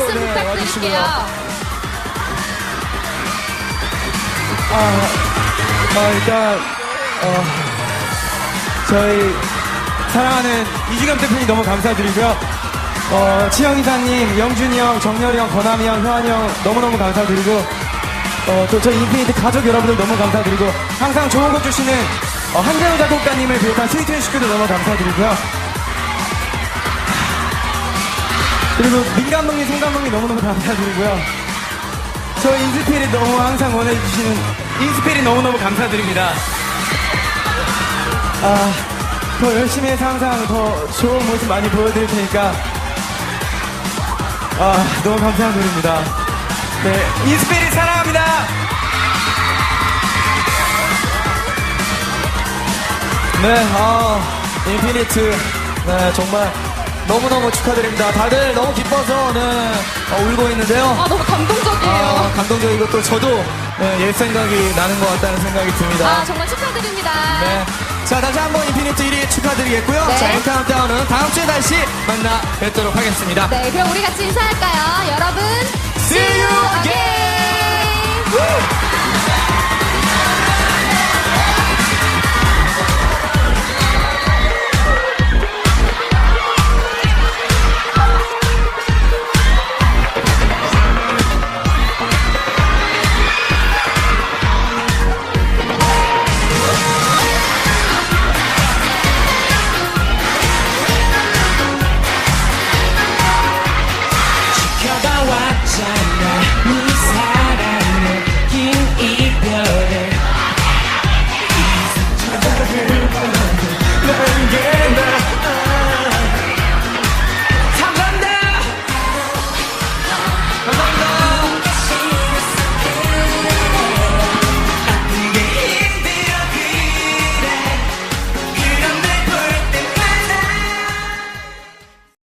부탁드릴게요. 아, 어, 일단, 어, 저희 사랑하는 이주겸 대표님 너무 감사드리고요. 어, 치영 이사님, 영준이 형, 정렬이 형, 권함이 형, 효환이 형 너무너무 감사드리고, 어, 또 저희 인피니트 가족 여러분들 너무 감사드리고, 항상 좋은 곡 주시는 어, 한재호 작곡가님을 비롯한 스위트 앤 식구들 너무 감사드리고요. 그리고 민 감독님, 송 감독님 너무너무 감사드리고요. 저 인스피릿 너무 항상 원해주시는 인스피릿 너무너무 감사드립니다. 아, 더 열심히 해서 항상 더 좋은 모습 많이 보여드릴 테니까 아, 너무 감사드립니다. 네, 인스피릿 사랑합니다. 네, 아, 인피니트. 네, 정말 너무너무 축하드립니다. 다들 너무 기뻐서, 네, 어, 울고 있는데요. 아, 너무 감동적이에요. 아, 감동적이고 또 저도 네, 옛 생각이 나는 것 같다는 생각이 듭니다. 아, 정말 축하드립니다. 네. 자, 다시 한번 인피니트 1위 축하드리겠고요. 네. 자, 엔카운트다운은 다음 주에 다시 만나 뵙도록 하겠습니다. 네, 그럼 우리 같이 인사할까요? 여러분,